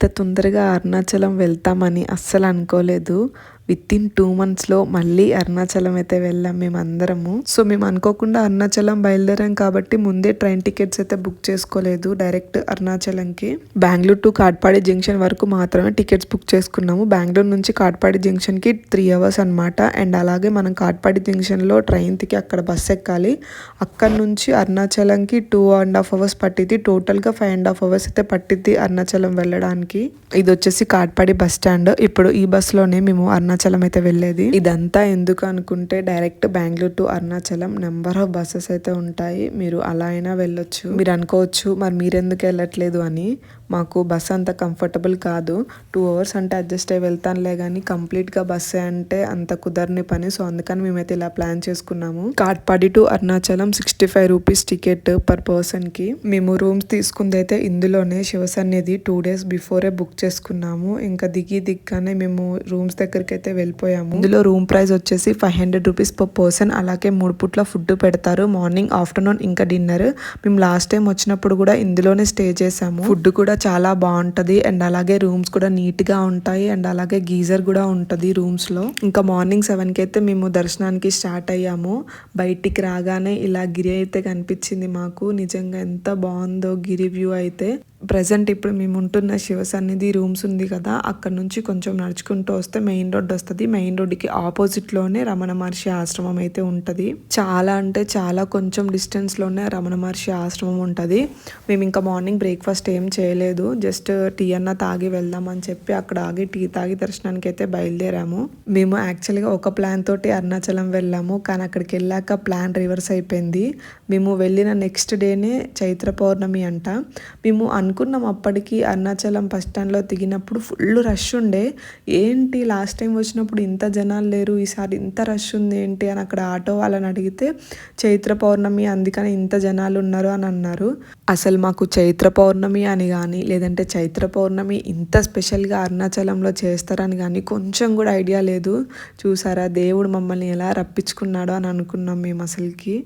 ఇంత తొందరగా అరుణాచలం వెళ్తామని అస్సలు అనుకోలేదు. విత్ ఇన్ టూ మంత్స్లో మళ్ళీ అరుణాచలం అయితే వెళ్ళాం మేము అందరము సో మేము అనుకోకుండా అరుణాచలం బయలుదేరాం కాబట్టి ముందే ట్రైన్ టికెట్స్ అయితే బుక్ చేసుకోలేదు. డైరెక్ట్ అరుణాచలంకి. బెంగళూరు టు కాట్పాడి జంక్షన్ వరకు మాత్రమే టికెట్స్ బుక్ చేసుకున్నాము. బెంగళూరు నుంచి కాట్పాడి జంక్షన్కి త్రీ అవర్స్ అనమాట అండ్ అలాగే మనం కాట్పాడి జంక్షన్లో ట్రైన్కి అక్కడ బస్ ఎక్కాలి. అక్కడ నుంచి అరుణాచలంకి టూ అండ్ హాఫ్ అవర్స్ పట్టింది టోటల్గా ఫైవ్ అండ్ హాఫ్ అవర్స్ అయితే పట్టిద్ది అరుణాచలం వెళ్ళడానికి. ఇది వచ్చేసి కాట్పాడి బస్ స్టాండ్ ఇప్పుడు ఈ బస్సులోనే మేము అరుణాచలం అయితే వెళ్ళేది. ఇదంతా ఎందుకు అనుకుంటే direct Bengaluru to Arunachalam number of buses అయితే ఉంటాయి. మీరు అలా అయినా వెళ్ళొచ్చు. మీరు అనుకోవచ్చు మరి మీరెందుకు వెళ్ళట్లేదు అని. మాకు బస్ అంత కంఫర్టబుల్ కాదు. టూ అవర్స్ అంటే అడ్జస్ట్ అయ్యి వెళ్తానులే కానీ కంప్లీట్గా బస్సే అంటే అంత కుదరని పని. సో అందుకని మేమైతే ఇలా ప్లాన్ చేసుకున్నాము. Katpadi to Arunachalam sixty five rupees ticket per పర్సన్కి. మేము రూమ్స్ తీసుకుంది అయితే ఇందులోనే Shivasannidhi two days before book చేసుకున్నాము. ఇంకా దిగి దిగ్గానే మేము రూమ్స్ దగ్గరికి అయితే వెళ్ళిపోయాము. ఇందులో రూమ్ ప్రైస్ వచ్చేసి five hundred rupees per person. అలాగే మూడు పుట్ల ఫుడ్ పెడతారు. మార్నింగ్ ఆఫ్టర్నూన్ ఇంకా డిన్నర్. మేము లాస్ట్ టైం వచ్చినప్పుడు కూడా ఇందులోనే స్టే చేసాము ఫుడ్ కూడా చాలా బాగుంటది. అండ్ అలాగే రూమ్స్ కూడా నీట్గా ఉంటాయి. అండ్ అలాగే గీజర్ కూడా ఉంటది రూమ్స్లో ఇంకా మార్నింగ్ సెవెన్కి అయితే మేము దర్శనానికి స్టార్ట్ అయ్యాము. బయటికి రాగానే ఇలా గిరి అయితే కనిపించింది మాకు. నిజంగా ఎంత బాగుందో గిరి వ్యూ అయితే. ప్రజెంట్ ఇప్పుడు మేము ఉంటున్న శివ సన్నిధి రూమ్స్ ఉంది కదా అక్కడ నుంచి కొంచెం నడుచుకుంటూ వస్తే మెయిన్ రోడ్ వస్తుంది. మెయిన్ రోడ్డుకి ఆపోజిట్లోనే రమణ మహర్షి ఆశ్రమం అయితే ఉంటుంది. చాలా అంటే చాలా కొంచెం డిస్టెన్స్లోనే రమణ మహర్షి ఆశ్రమం ఉంటుంది. మేము ఇంకా మార్నింగ్ బ్రేక్ఫాస్ట్ ఏం చేయలేదు. జస్ట్ టీ అన్న తాగి వెళ్దామని చెప్పి అక్కడ ఆగి టీ తాగి దర్శనానికి అయితే బయలుదేరాము. మేము యాక్చువల్గా ఒక ప్లాన్ తోటి అరుణాచలం వెళ్ళాము. కానీ అక్కడికి వెళ్ళాక ప్లాన్ రివర్స్ అయిపోయింది. మేము వెళ్ళిన నెక్స్ట్ డేనే చైత్ర పౌర్ణమి అంట. మేము అనుకున్నాం అప్పటికి అరుణాచలం బస్ స్టాండ్లో దిగినప్పుడు ఫుల్ రష్ ఉండే. ఏంటి లాస్ట్ టైం వచ్చినప్పుడు ఇంత జనాలు లేరు ఈసారి ఇంత రష్ ఉంది ఏంటి అని అక్కడ ఆటో వాళ్ళని అడిగితే చైత్ర పౌర్ణమి అందుకని ఇంత జనాలు ఉన్నారు అని అన్నారు. అసలు మాకు చైత్ర పౌర్ణమి అని కానీ లేదంటే చైత్ర పౌర్ణమి ఇంత స్పెషల్గా అరుణాచలంలో చేస్తారని కానీ కొంచెం కూడా ఐడియా లేదు. చూసారా దేవుడు మమ్మల్ని ఎలా రప్పించుకున్నాడో అని అనుకున్నాం మేము అసలుకి.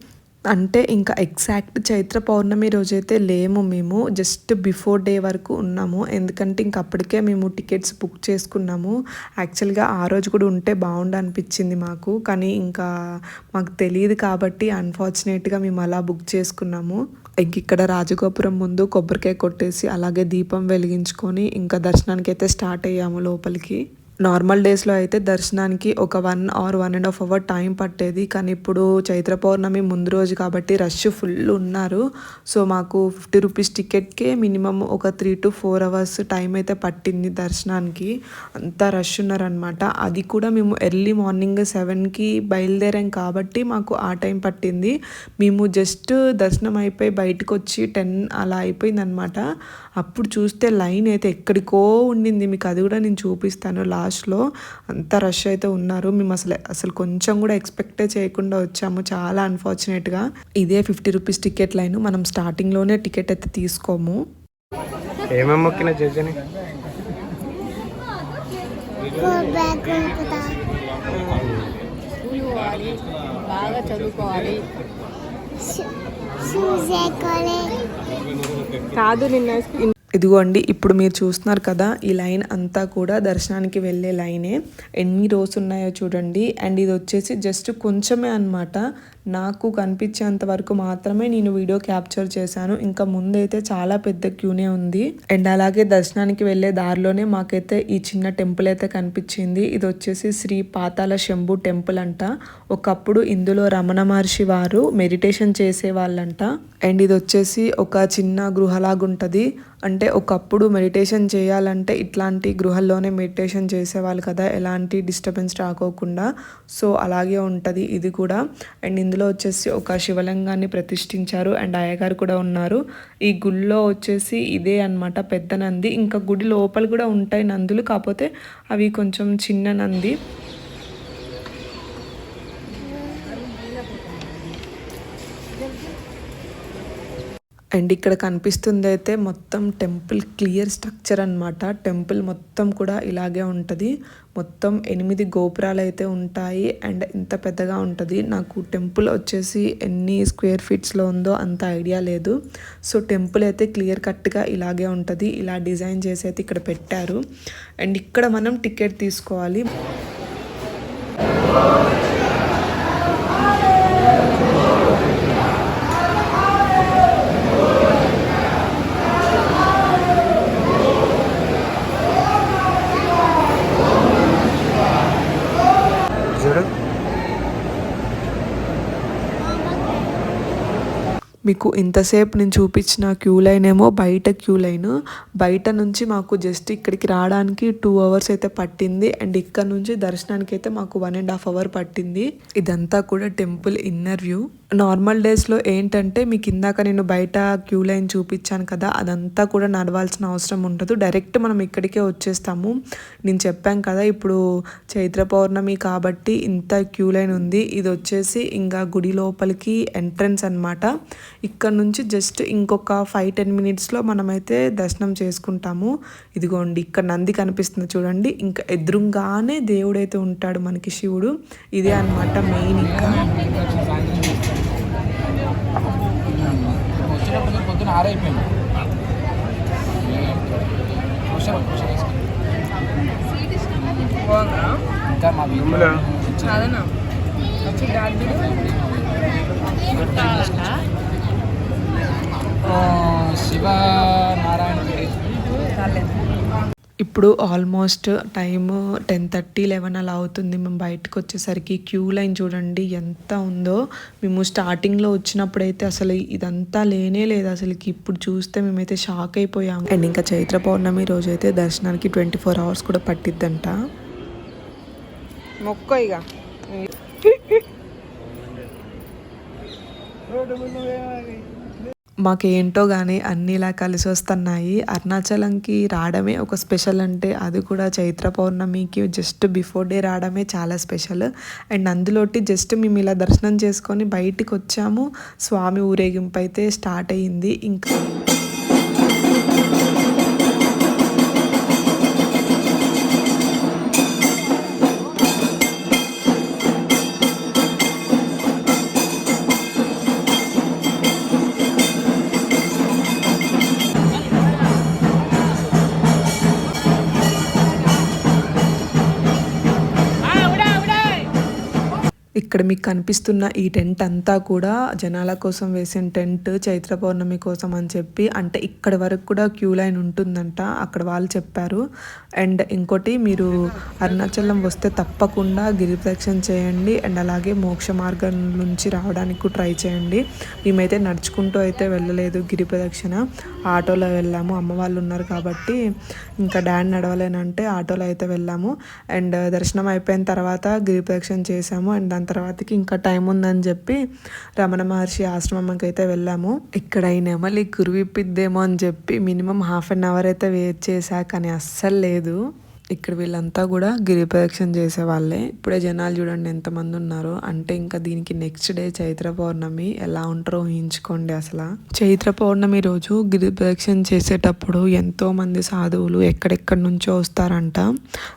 అంటే ఇంకా ఎగ్జాక్ట్ చైత్ర పౌర్ణమి రోజైతే లేము మేము జస్ట్ బిఫోర్ డే వరకు ఉన్నాము. ఎందుకంటే ఇంక అప్పటికే మేము టికెట్స్ బుక్ చేసుకున్నాము. యాక్చువల్గా ఆ రోజు కూడా ఉంటే బాగుండు అనిపించింది మాకు. కానీ ఇంకా మాకు తెలియదు కాబట్టి అన్ఫార్చునేట్గా మేము అలా బుక్ చేసుకున్నాము. ఇంక ఇక్కడ రాజగోపురం ముందు కొబ్బరికాయ కొట్టేసి అలాగే దీపం వెలిగించుకొని ఇంకా దర్శనానికి అయితే స్టార్ట్ అయ్యాము లోపలికి. నార్మల్ డేస్లో అయితే దర్శనానికి ఒక one or one and half hour time పట్టేది. కానీ ఇప్పుడు చైత్ర పౌర్ణమి ముందు రోజు కాబట్టి రష్ ఫుల్ ఉన్నారు. సో మాకు ఫిఫ్టీ రూపీస్ టికెట్కే మినిమం ఒక three to four hours time అయితే పట్టింది దర్శనానికి. అంత రష్ ఉన్నారనమాట అది కూడా మేము ఎర్లీ మార్నింగ్ సెవెన్కి బయలుదేరాం కాబట్టి మాకు ఆ టైం పట్టింది. మేము జస్ట్ దర్శనం అయిపోయి బయటకు వచ్చి టెన్ అలా అయిపోయిందనమాట అప్పుడు చూస్తే లైన్ అయితే ఎక్కడికో ఉండింది. మీకు అది కూడా నేను చూపిస్తాను. లాస్ట్లో అంత రష్ అయితే ఉన్నారు. మేము అసలు అసలు కొంచెం కూడా ఎక్స్పెక్టే చేయకుండా వచ్చాము. చాలా అన్ఫార్చునేట్గా ఇదే ఫిఫ్టీ రూపీస్ టికెట్ లైన్. మనం స్టార్టింగ్లోనే టికెట్ అయితే తీసుకోము. ఏమేమి మొక్కిన బాగా చదువుకోవాలి. కాదు నిన్న ఇదిగోండి ఇప్పుడు మీరు చూస్తున్నారు కదా ఈ లైన్ అంతా కూడా దర్శనానికి వెళ్ళే లైనే. ఎన్ని రోజులు ఉన్నాయో చూడండి. అండ్ ఇది వచ్చేసి జస్ట్ కొంచెమే అనమాట నాకు కనిపించేంత వరకు మాత్రమే నేను వీడియో క్యాప్చర్ చేశాను. ఇంకా ముందైతే చాలా పెద్ద క్యూనే ఉంది. అండ్ అలాగే దర్శనానికి వెళ్ళే దారిలోనే మాకైతే ఈ చిన్న టెంపుల్ అయితే కనిపించింది. ఇది వచ్చేసి శ్రీ పాతాల శంభు టెంపుల్ అంట. ఒకప్పుడు ఇందులో రమణ మహర్షి వారు మెడిటేషన్ చేసే వాళ్ళంట అండ్ ఇది వచ్చేసి ఒక చిన్న గృహలాగుంటుంది. అంటే ఒకప్పుడు మెడిటేషన్ చేయాలంటే ఇట్లాంటి గృహల్లోనే మెడిటేషన్ చేసేవాళ్ళు కదా. ఎలాంటి డిస్టర్బెన్స్ రాకోకుండా. సో అలాగే ఉంటుంది ఇది కూడా. అండ్ ఇందులో వచ్చేసి ఒక శివలింగాన్ని ప్రతిష్ఠించారు అండ్ అయ్యగారు కూడా ఉన్నారు. ఈ గుడిలో వచ్చేసి ఇదే అన్నమాట పెద్ద నంది. ఇంకా గుడి లోపల కూడా ఉంటాయి నందులు కాకపోతే అవి కొంచెం చిన్న నంది. అండ్ ఇక్కడ కనిపిస్తుంది అయితే మొత్తం టెంపుల్ క్లియర్ స్ట్రక్చర్ అన్నమాట. టెంపుల్ మొత్తం కూడా ఇలాగే ఉంటుంది. మొత్తం ఎనిమిది గోపురాలు అయితే ఉంటాయి అండ్ ఇంత పెద్దగా ఉంటుంది. నాకు టెంపుల్ వచ్చేసి ఎన్ని స్క్వేర్ ఫీట్స్లో ఉందో అంత ఐడియా లేదు. సో టెంపుల్ అయితే క్లియర్ కట్గా ఇలాగే ఉంటుంది. ఇలా డిజైన్ చేసి అయితే ఇక్కడ పెట్టారు. అండ్ ఇక్కడ మనం టికెట్ తీసుకోవాలి. మీకు ఇంతసేపు నేను చూపించిన క్యూ లైన్ ఏమో బయట క్యూ లైన్. బయట నుంచి మాకు జస్ట్ ఇక్కడికి రావడానికి టూ అవర్స్ అయితే పట్టింది. అండ్ ఇక్కడ నుంచి దర్శనానికి అయితే మాకు వన్ అండ్ హాఫ్ అవర్ పట్టింది. ఇదంతా కూడా టెంపుల్ ఇన్నర్ వ్యూ. నార్మల్ డేస్లో ఏంటంటే మీకు ఇందాక నేను బయట క్యూ లైన్ చూపించాను కదా అదంతా కూడా నడవాల్సిన అవసరం ఉండదు. డైరెక్ట్ మనం ఇక్కడికే వచ్చేస్తాము. నేను చెప్పాను కదా ఇప్పుడు చైత్ర పౌర్ణమి కాబట్టి ఇంత క్యూ లైన్ ఉంది. ఇది వచ్చేసి ఇంకా గుడి లోపలికి ఎంట్రన్స్ అన్నమాట. ఇక్కడ నుంచి జస్ట్ ఇంకొక ఫైవ్ టెన్ మినిట్స్లో మనమైతే దర్శనం చేసుకుంటాము. ఇదిగోండి ఇక్కడ నంది కనిపిస్తుంది చూడండి. ఇంకా ఎదురుగానే దేవుడైతే ఉంటాడు మనకి శివుడు. ఇదే అన్నమాట మెయిన్ ఇంకా. ఆరైపోయింది. మా వీధిలో ఆ, శివ నారాయణ ఇప్పుడు almost time ten thirty eleven అలా అవుతుంది. మేము బయటకు వచ్చేసరికి క్యూ లైన్ చూడండి ఎంత ఉందో. మేము స్టార్టింగ్లో వచ్చినప్పుడైతే అసలు ఇదంతా లేనే లేదు. అసలుకి ఇప్పుడు చూస్తే మేమైతే షాక్ అయిపోయాము. అండ్ ఇంకా చైత్ర పౌర్ణమి రోజు అయితే దర్శనానికి ట్వంటీ ఫోర్ అవర్స్ కూడా పట్టిద్దంట. మొక్క ఇక మాకేంటో కానీ అన్నీ ఇలా కలిసి వస్తున్నాయి. అరుణాచలంకి రావడమే ఒక స్పెషల్ అంటే అది కూడా చైత్ర పౌర్ణమికి జస్ట్ బిఫోర్ డే రావడమే చాలా స్పెషల్. అండ్ అందులోటి జస్ట్ మేము ఇలా దర్శనం చేసుకొని బయటికి వచ్చాము స్వామి ఊరేగింపు అయితే స్టార్ట్ అయ్యింది. ఇంకా ఇక్కడ మీకు కనిపిస్తున్న ఈ టెంట్ అంతా కూడా జనాల కోసం వేసిన టెంట్ చైత్ర పౌర్ణమి కోసం అని చెప్పి అంటే ఇక్కడ వరకు కూడా క్యూ లైన్ ఉంటుందంట అక్కడ వాళ్ళు చెప్పారు. అండ్ ఇంకోటి మీరు అరుణాచలం వస్తే తప్పకుండా గిరి ప్రదక్షిణ చేయండి అండ్ అలాగే మోక్ష మార్గం నుంచి రావడానికి ట్రై చేయండి. మేమైతే నడుచుకుంటూ అయితే వెళ్ళలేదు గిరి ప్రదక్షిణ. ఆటోలో వెళ్ళాము అమ్మ వాళ్ళు ఉన్నారు కాబట్టి ఇంకా డాడ్ నడవలేనంటే ఆటోలో అయితే వెళ్ళాము. అండ్ దర్శనం అయిపోయిన తర్వాత గిరి ప్రదక్షిణ చేశాము అండ్ దాని తర్వాతకి ఇంకా టైం ఉందని చెప్పి రమణ మహర్షి ఆశ్రమంకి అయితే వెళ్ళాము. ఇక్కడ ఈ నెమలి కురివిప్పిద్దేమో అని చెప్పి మినిమం హాఫ్ అన్ అవర్ అయితే వెయిట్ చేశా కానీ అస్సలు లేదు. ఇక్కడ వీళ్ళంతా కూడా గిరి ప్రదక్షిణ చేసే వాళ్ళే. ఇప్పుడే జనాలు చూడండి ఎంతమంది ఉన్నారో. అంటే ఇంకా దీనికి నెక్స్ట్ డే చైత్ర పౌర్ణమి. ఎలా ఉంటారో ఊహించుకోండి అసలు. చైత్ర పౌర్ణమి రోజు గిరి ప్రదక్షిణ చేసేటప్పుడు ఎంతో మంది సాధువులు ఎక్కడెక్కడి నుంచో వస్తారంట.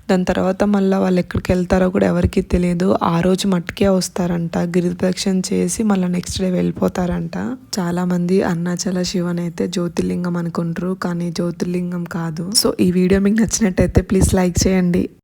దాని తర్వాత మళ్ళీ వాళ్ళు ఎక్కడికి వెళ్తారో కూడా ఎవరికి తెలియదు. ఆ రోజు మట్టుకే వస్తారంట. గిరి ప్రదక్షిణ చేసి మళ్ళీ నెక్స్ట్ డే వెళ్ళిపోతారంట. చాలా మంది అరుణాచల శివన్ అయితే జ్యోతిర్లింగం అనుకుంటారు. కానీ జ్యోతిర్లింగం కాదు. సో ఈ వీడియో మీకు నచ్చినట్టయితే ప్లీజ్ లైక్ చేయండి.